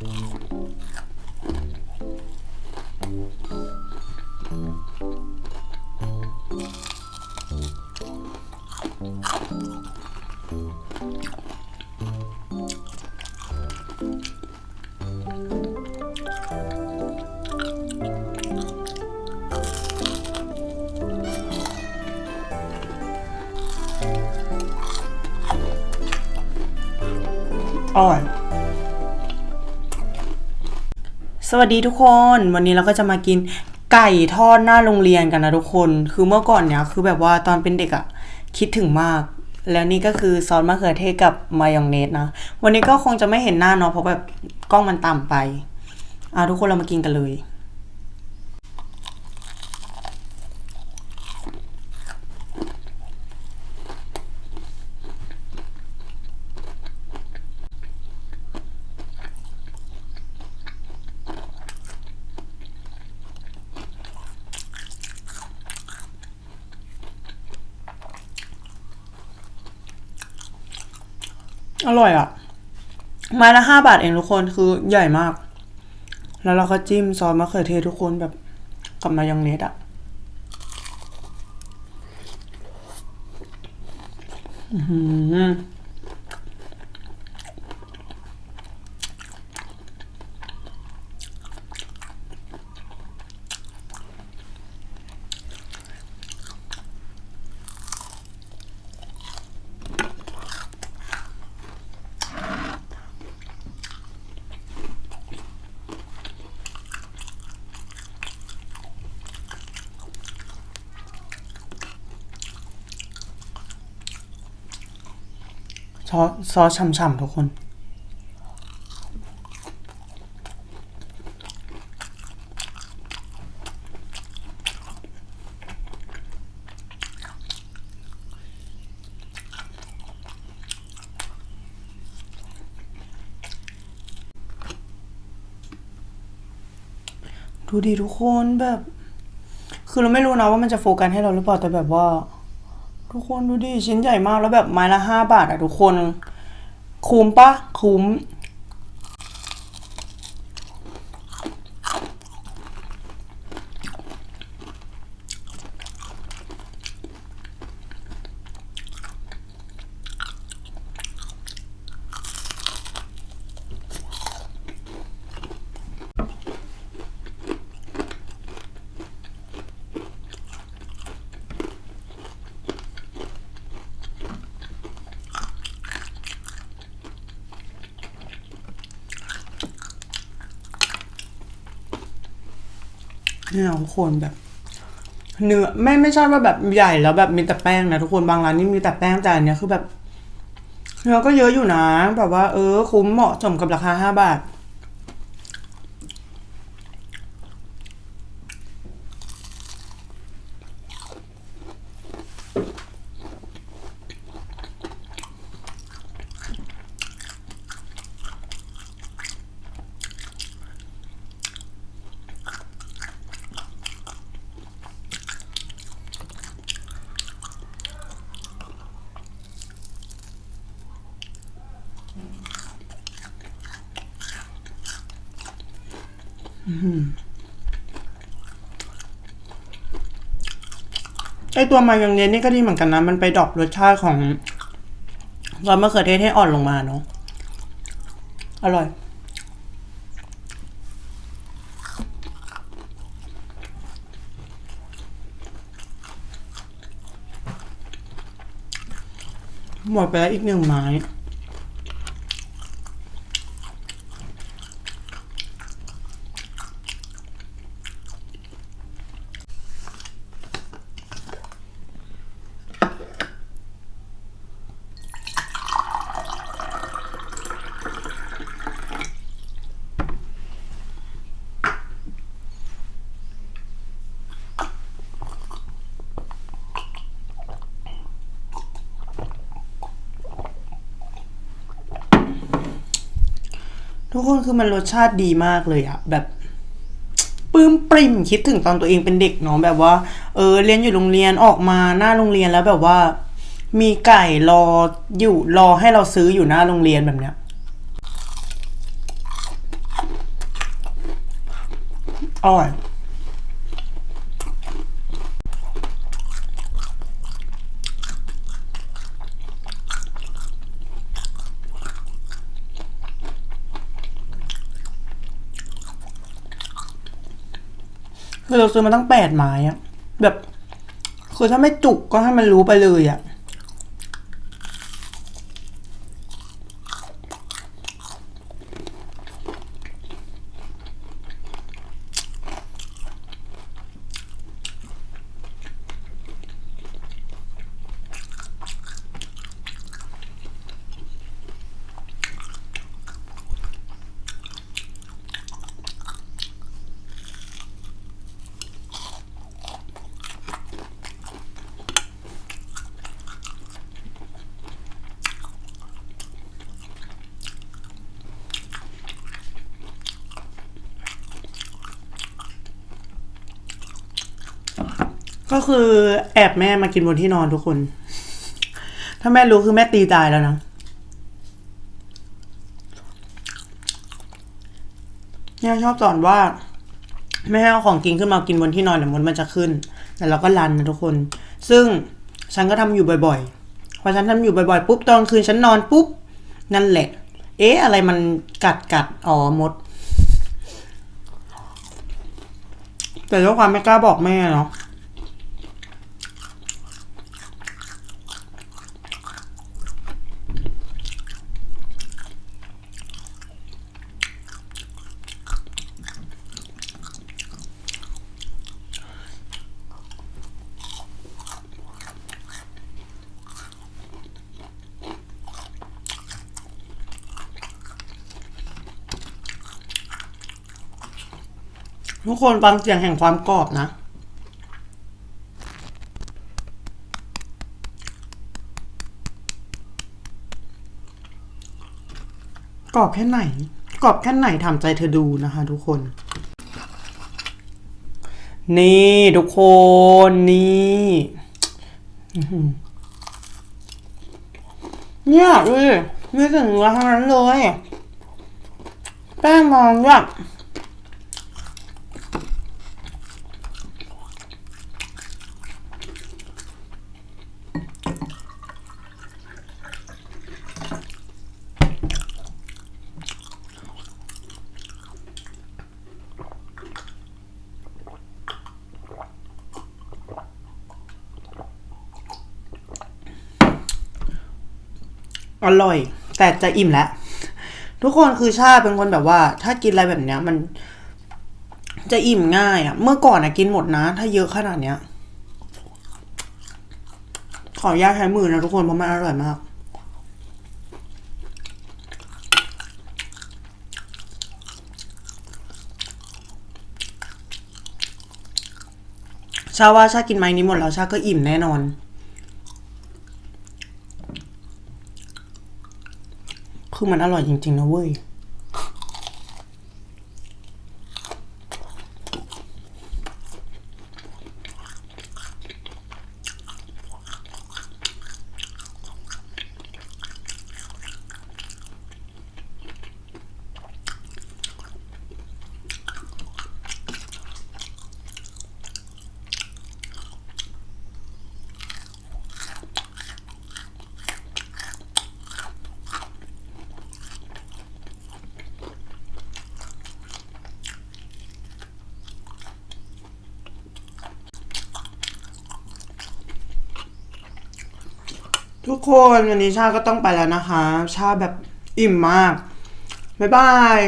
อ สวัสดีทุกคนวันนี้เราก็จะมากินไก่ทอดหน้าโรงเรียนกันนะทุกคน คือเมื่อก่อนเนี้ยคือแบบว่าตอนเป็นเด็กอะคิดถึงมาก แล้วนี่ก็คือซอสมะเขือเทศกับมายองเนสนะ วันนี้ก็คงจะไม่เห็นหน้าเนาะเพราะแบบกล้องมันต่ำไป อะทุกคนเรามากินกันเลย อร่อยอะ่ะไม้ละห้าบาทเองทุกคนคือใหญ่มาก แล้วเราก็จิ้มซอสมะเขือเทศทุกคนแบบกับมายองเนสอะ่ะอื้อ ซอสซอสฉ่ำๆทุกคนดูดีทุกคนแบบ คือเราไม่รู้นะว่ามันจะโฟกัสให้เราหรือเปล่าแต่แบบว่า ทุกคนดูดิชิ้นใหญ่มากแล้วแบบไม้ละห้าบาทอะทุกคน คุ้มปะคุ้ม นี่ยทุกคนแบบ เนื้อไม่ไม่ใช่ว่าแบบใหญ่แล้วแบบมีแต่แป้งนะทุกคนบางร้านนี่มีแต่แป้งแต่อันเนี้ยคือแบบเนื้อก็เยอะอยู่นะ แบบว่าเออคุ้มเหมาะสมกับราคาห้าบาท ไอตัวมายองเนสนี่ก็ดีเหมือนกันนะ มันไปดรอปรสชาติของซอสมะเขือเทศให้อ่อนลงมาเนาะ อร่อย หมดไปแล้วอีกหนึ่งไม้ ทุกคนคือมันรสชาติดีมากเลยอะแบบปลื้มปริมคิดถึงตอนตัวเองเป็นเด็กเนาะแบบว่า เออเรียนอยู่โรงเรียนออกมาหน้าโรงเรียนแล้วแบบว่า มีไก่รออยู่รอให้เราซื้ออยู่หน้าโรงเรียนแบบเนี้ยอร่อย คือเราซื้อมาตั้งแปดไม้อะแบบคือถ้าไม่จุกก็ให้มันรู้ไปเลยอะ ก็คือแอบแม่มากินบนที่นอนทุกคน ถ้าแม่รู้คือแม่ตีตายแล้วนะ เนี่ยชอบสอนว่า ไม่ให้เอาของกินขึ้นมากินบนที่นอนเดี๋ยวมดมันจะขึ้น แต่เราก็รันนะทุกคน ซึ่งฉันก็ทำอยู่บ่อยๆ พอฉันทำอยู่บ่อยๆปุ๊บตอนคืนฉันนอนปุ๊บนั่นแหละ เอ๊ะ อะไรมันกัดกัดอ๋อมด แต่ด้วยความไม่กล้าบอกแม่เนาะ ทุกคนฟังเสียงแห่งความกรอบนะ กรอบแค่ไหน กรอบแค่ไหนทำใจเธอดูนะคะทุกคน นี่ทุกคนนี่เนี่ยดูดิมีแต่เนื้อทั้งนั้นเลยแป้งมันแบบ อร่อย แต่จะอิ่มแล้ว ทุกคนคือชาเป็นคนแบบว่า ถ้ากินอะไรแบบเนี้ย มันจะอิ่มง่ายอะ่ะ เมื่อก่อนอะกินหมดนะ ถ้าเยอะขนาดเนี้ย ขออนุญาตใช้มือนะทุกคนเพราะมันอร่อยมากชาว่าชากินไม้นี้หมดแล้วชาก็อิ่มแน่นอน คือมันอร่อยจริงๆนะเว้ย ทุกคนวันนี้ชาก็ต้องไปแล้วนะคะ ชาแบบอิ่มมาก บ๊ายบาย